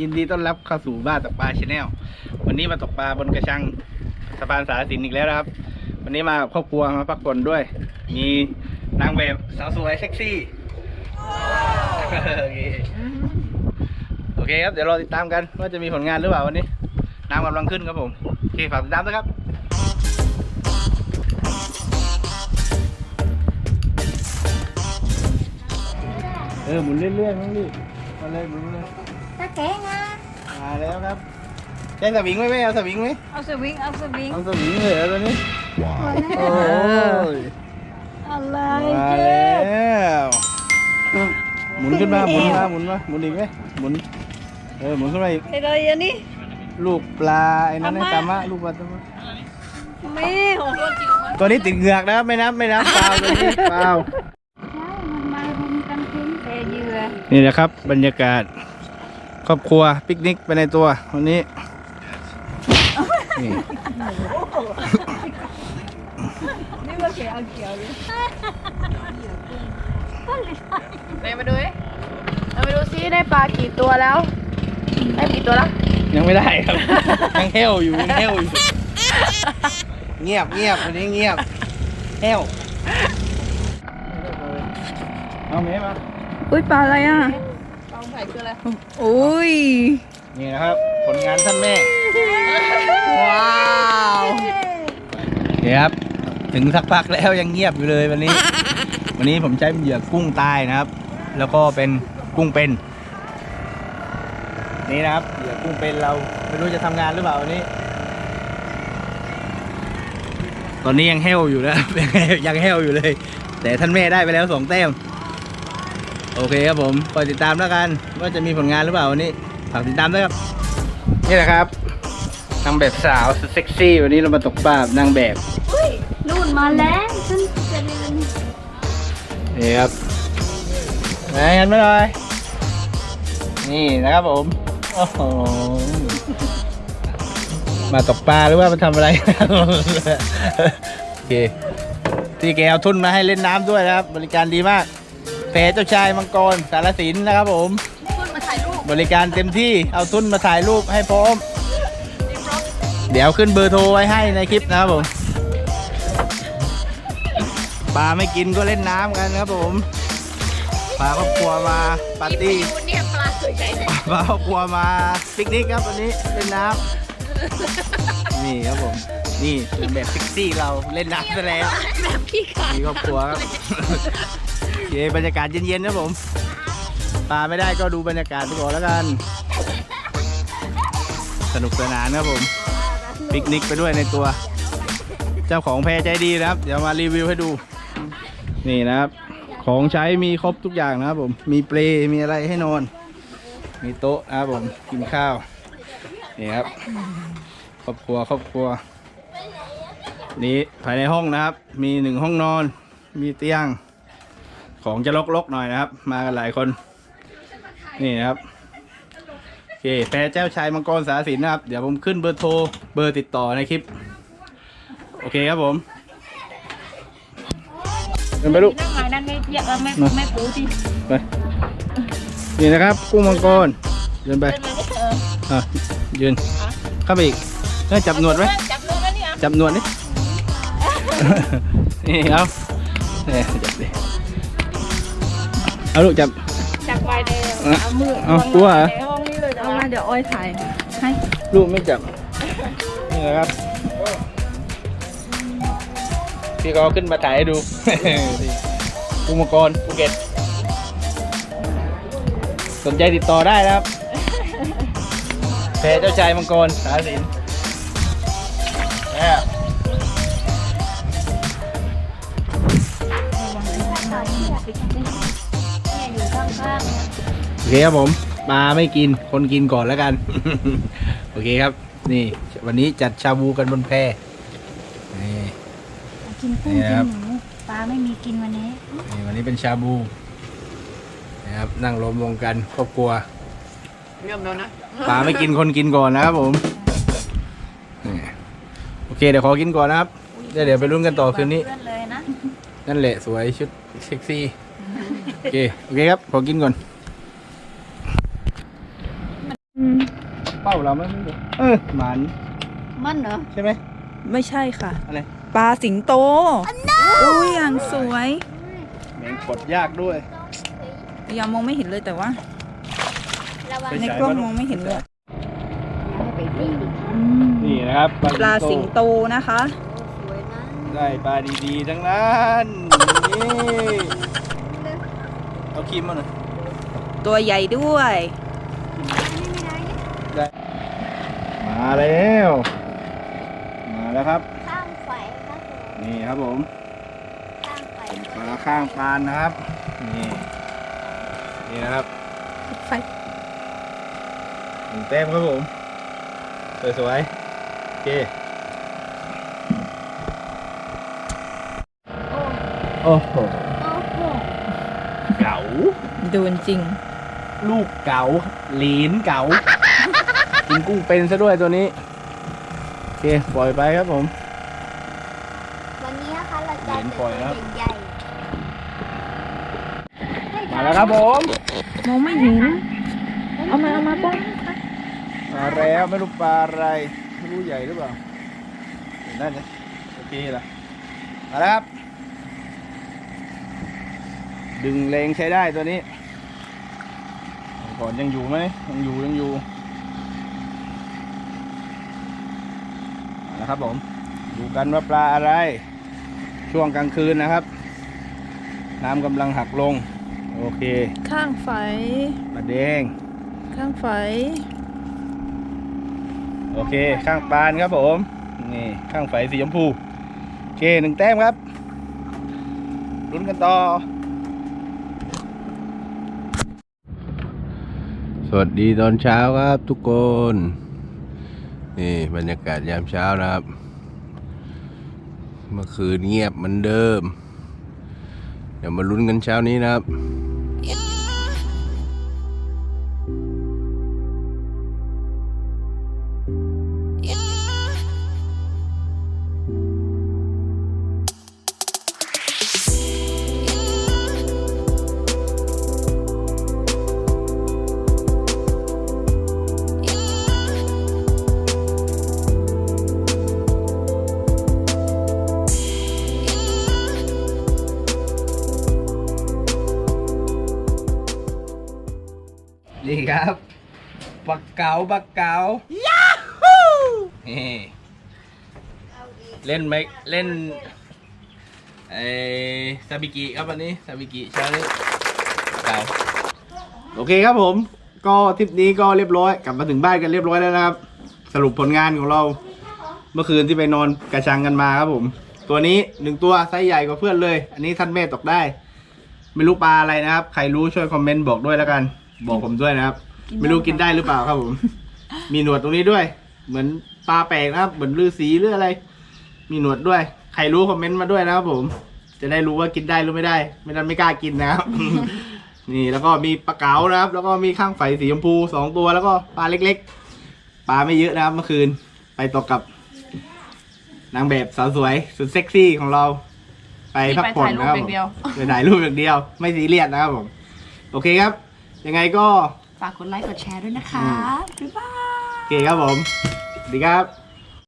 ยินดีต้อนรับเข้าสู่บ้านตกปลาชาแนลวันนี้มาตกปลาบนกระชังสะพานสารสินอีกแล้วนะครับ วันนี้มาครอบครัวมาพักผ่อนด้วย มีนางแบบสาวสวยเซ็กซี่โอเคโอเคครับเดี๋ยวรอติดตามกันว่าจะมีผลงานหรือเปล่าวันนี้น้ำกำลังขึ้นครับผมโอเคฝากติดตามด้วยครับเออหมุนเรื่อยๆมั้งดิมาเลยหมุนเลย ตาแก่งามาแล้วครับแจ้งสวิงไหมแม่เอาสวิงไหมเอาสวิงเอาสวิงเอาสวิงเลยเหรอตัวนี้โอ้ยอะไรมาเจ๊แล้วหมุนขึ้นมาหมุนมาหมุนมาหมุนอีกไหมหมุนเออหมุนขึ้นมาอีกไอ้เลยอันนี้ ลูกปลาไอ้นั่นไอ้อาม่าตามะลูกปลาตามะแม่ของคนจิ๋วมันตัวนี้ติดเหงือกนะครับไม่นับไม่นับเปล่าตัวนี้เปล่า ใช่มันมารุมกันทิ้งแต่เหยื่อ นี่แหละครับบรรยากาศ ครอบครัวปิกนิกไปในตัววันนี้นี่นี่มันเขียวเขียวเลยไหนมาดูดิเราไปดูซิได้ปลากี่ตัวแล้ว ได้กี่ตัวแล้ว ยังไม่ได้ครับ ยังเฮลอยู่ยังเฮลอยู่ เงียบเงียบวันนี้เงียบเฮลเอาเมย์มาอุ้ยปลาอะไรอะ ปลาไผ่คืออะไรอุ้ย นี่นะครับ ผลงานท่านแม่ ว้าวนี่ครับ ถึงสักพักแล้วยังเงียบอยู่เลยวันนี้ วันนี้ผมใช้เหยื่อกุ้งตายนะครับ แล้วก็เป็นกุ้งเป็น นี่นะครับเหยื่อกุ้งเป็นเราไม่รู้จะทำงานหรือเปล่าวันนี้ ตอนนี้ยังเฮลอยู่นะยังเฮลอยู่เลย แต่ท่านแม่ได้ไปแล้วสองแต้ม โอเคครับผมคอยติดตามแล้วกัน ว่าจะมีผลงานหรือเปล่าวันนี้ฝากติดตามด้วยครับ นี่แหละครับนางแบบสาวสุดเซ็กซี่ วันนี้เรามาตกปลาบนางแบบอุ้ยนู่นมาแล้วฉันจะเดินนี่ครับไหนกันมาหน่อยนี่นะครับผมโอ้โหมาตกปลาหรือว่ามาทำอะไร โอเคที่แกเอาทุนมาให้เล่นน้ำด้วยนะครับ บริการดีมาก เพจเจ้าชายมังกรสารสินนะครับผมคุณมาถ่ายรูปบริการเต็มที่เอาทุนมาถ่ายรูปให้พร้อม เดี๋ยวขึ้นเบอร์โทรไว้ให้ในคลิปนะครับผมปลาไม่กินก็เล่นน้ำกันครับผมพาครอบครัวมาปาร์ตี้คุณเนี่ยปลาสวยใจเลยพาครอบครัวมาปิกนิกครับวันนี้เล่นน้ำนี่ครับผมนี่เป็นแบบเซ็กซี่เราเล่นน้ำซะแล้วแบบขี้ขาดมีครอบครัวครับ โอเคบรรยากาศเย็นๆครับผมปลาไม่ได้ก็ดูบรรยากาศไปก่อนแล้วกัน สนุกสนานครับผม ปิกนิกไปด้วยในตัว เจ้าของแพใจดีนะครับ เดี๋ยวมารีวิวให้ดู นี่นะครับ ของใช้มีครบทุกอย่างนะครับผม มีเปลมีอะไรให้นอน มีโต๊ะนะครับผมกินข้าว นี่ครับ ครอบครัวครอบครัว นี่ภายในห้องนะครับ มีหนึ่งห้องนอน มีเตียง ของจะลกๆหน่อยนะครับ มากันหลายคน นี่นะครับโอเคแพรเจ้าชายมังกรสาสินนะครับ เดี๋ยวผมขึ้นเบอร์โทรเบอร์ติดต่อในคลิป โอเคครับผมเดินไปลูกนั่งไงนั่นไงเยอะไม่ไม่ปูที่ไปนี่นะครับกุ้งมังกรเดินไปเป็นอะไรเอออะยืนเข้าไปอีกเอ้ยจับหนวดไหมจับเรือแล้วเนี่ยจับหนวดดินี่เอาเนี่ยจับดิ เอาลูกจับจับไปเลยอะเอามือเอากลัวเหรอในห้องนี้เลยเอามาเดี๋ยวอ้อยถ่ายให้ลูกไม่จับ นี่นะครับ พี่ก็เอาขึ้นมาถ่ายให้ดูนี่กุ้งมังกรภูเก็ต สนใจติดต่อได้นะครับ เพจเจ้าชายมังกรสาสิน เคครับผมปลาไม่กินคนกินก่อนแล้วกัน โอเคครับ นี่ วันนี้จัดชาบูกันบนแพนี่ กินกุ้งนี่กิครันบหมูปลาไม่มีกินวันนี้นี่วันนี้เป็นชาบูนะครับนั่งรวมวงกันครอบครัวเริ่มแล้วนะ ปลาไม่กินคนกินก่อนนะครับผมนี่โอเคเดี๋ยวขอกินก่อนนะครับเดี๋ยวเดี๋ยวไปรุ่นกันต่อคืนนี้ เพื่อนเลยนะ นั่นแหละสวยชุดเซ็กซี่ โอเค โอเคครับ ขอกินก่อน อืม เป้าเราไหมไม่รู้เออหมันมันเหรอ ใช่ไหม ไม่ใช่ค่ะอะไร ปลาสิงโตอุ้ยอย่างสวย แมงกดยากด้วย ยังมองไม่เห็นเลยแต่ว่า ระวังไปในฉายกล้องมาดูมองไม่เห็นเลยไปวิ่งดินี่นะครับปลาสิงโตนะคะสวยนะได้ปลาดีๆ ทั้งนั้นนี่เอาครีมมาหน่อยตัวใหญ่ด้วย ได้ มาแล้ว มาแล้วครับ ข้างไฟครับผมนี่ครับผมข้างไฟเป็นปลาข้างปานนะครับ นี่ นี่นะครับไฟหนึ่งแต้มครับผม สวยๆ โอเค โอ้โห โอ้โหเก๋า โดนจริง ลูกเก๋าหลีนเก๋า กินกุ้งเป็นซะด้วยตัวนี้ โอเค ปล่อยไปครับผม วันนี้นะคะเราจะเห็นปล่อยแล้วใหญ่ๆมาแล้วครับผม มองไม่เห็น เอามาเอามาป้องมาแล้วไม่รู้ปลาอะไร ไม่รู้ใหญ่หรือเปล่าเห็นได้ไหมโอเคละมาแล้วครับ ดึงแรงใช้ได้ตัวนี้ก่อนยังอยู่ไหมยังอยู่ยังอยู่ มาแล้วครับผมดูกันว่าปลาอะไร ช่วงกลางคืนนะครับ น้ำกำลังหักลง โอเค ข้างไฟปลาแดง ข้างไฟ โอเค ข้างปานครับผม นี่ข้างไฟสีชมพู โอเคหนึ่งแต้มครับลุ้นกันต่อ สวัสดีตอนเช้าครับทุกคน นี่บรรยากาศยามเช้านะครับ เมื่อคืนเงียบเหมือนเดิม เดี๋ยวมาลุ้นกันเช้านี้นะครับ นี่ครับปักเก๋าปักเก๋ายูฮูนี่เล่นไหมเล่นไอ้ซาบิกิครับวันนี้ซาบิกิเช้านี้เก๋าโอเคครับผม ก็ทริปนี้ก็เรียบร้อย กลับมาถึงบ้านกันเรียบร้อยแล้วนะครับ สรุปผลงานของเรา เมื่อคืนที่ไปนอนกระชังกันมาครับผม ตัวนี้หนึ่งตัวไซส์ใหญ่กว่าเพื่อนเลย อันนี้ท่านแม่ตกได้ ไม่รู้ปลาอะไรนะครับ ใครรู้ช่วยคอมเมนต์บอกด้วยแล้วกัน บอกผมด้วยนะครับ ไม่รู้กินได้หรือเปล่าครับผม มีหนวดตรงนี้ด้วย เหมือนปลาแปลกนะครับ เหมือนลือสีหรืออะไร มีหนวดด้วย ใครรู้คอมเมนต์มาด้วยนะครับผม จะได้รู้ว่ากินได้หรือไม่ได้ ไม่นั้นไม่กล้ากินนะครับ นี่แล้วก็มีปลาเก๋านะครับ แล้วก็มีข้างไฟสีชมพูสองตัวแล้วก็ปลาเล็ก ๆ ปลาไม่เยอะนะครับเมื่อคืน ไปตกกับ นางแบบสาวสวยสุดเซ็กซี่ของเรา ไปพักผ่อนนะครับไปผมถ่ายรูปอย่างเดียวไปถ่ายรูปอย่างเดียวไม่ซีเรียสนะครับผม โอเคครับ ยังไงก็ฝากกดไลค์กดแชร์ด้วยนะคะบ๊ายบายโอเคครับผมสวัสดีครับ